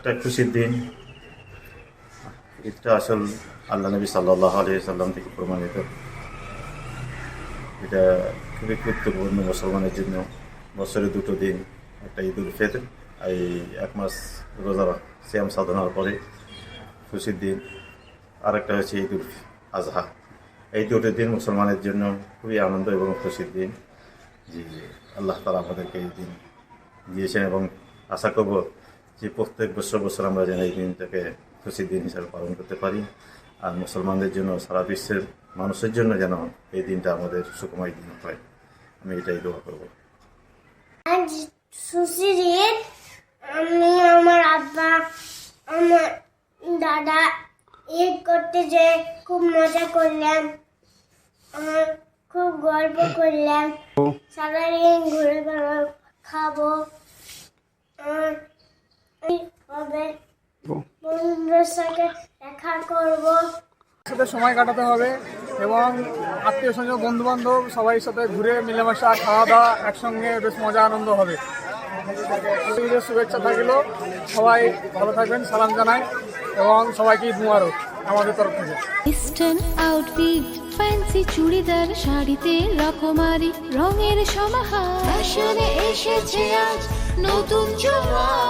একটা খুশির দিন। ঈদটা আসল আল্লাহ নবী সাল্লাহ আলি সাল্লাম থেকে প্রমাণিত। এটা খুবই গুরুত্বপূর্ণ মুসলমানের জন্য। বছরে দুটো দিন, একটা ঈদ উল এই এক মাস রোজা শ্যাম সাধনার পরে খুশির দিন। আরেকটা হচ্ছে ঈদ উল আজহা। এই দুটো দিন মুসলমানের জন্য খুবই আনন্দ এবং খুশির দিন। জি, আল্লাহ তালা আমাদেরকে এই দিন দিয়েছেন এবং আশা করব যে প্রত্যেক বছর বছর আমরা যেন এই দিনটাকে খুশির দিন হিসাবে পালন করতে পারি। আর মুসলমানদের জন্য, সারা বিশ্বের মানুষের জন্য যেন এই দিনটা আমাদের সুখময় দিন হয়। আমি এটাই দোয়া করব। আমি আমার আব্বা, আমার দাদা ঈদ করতে যে খুব মজা করলাম খুব গল্প করলাম। সারাদিন ঘুরে বেড়াবো খাব আর এই হবে বন্ধুদের সাথে দেখা করব। সাথে সময় কাটাতে হবে এবং আত্মীয় স্বজন বন্ধু বান্ধব সবাই সাথে ঘুরে মিলেমিশা খাওয়া দাওয়া একসঙ্গে বেশ মজা আনন্দ হবে। ঈদের শুভেচ্ছা থাকল। সবাই ভালো থাকবেন সালাম জানাই এবং সবাইকে ঈদ মুবারক আমাদের তরফ থেকে। ইস্টার্ন আউটফিট ফ্যান্সি চুড়িদার শাড়িতে রকমারি রঙের সমাহার। ফ্যাশনে এসেছে আজ নতুন সুনিতা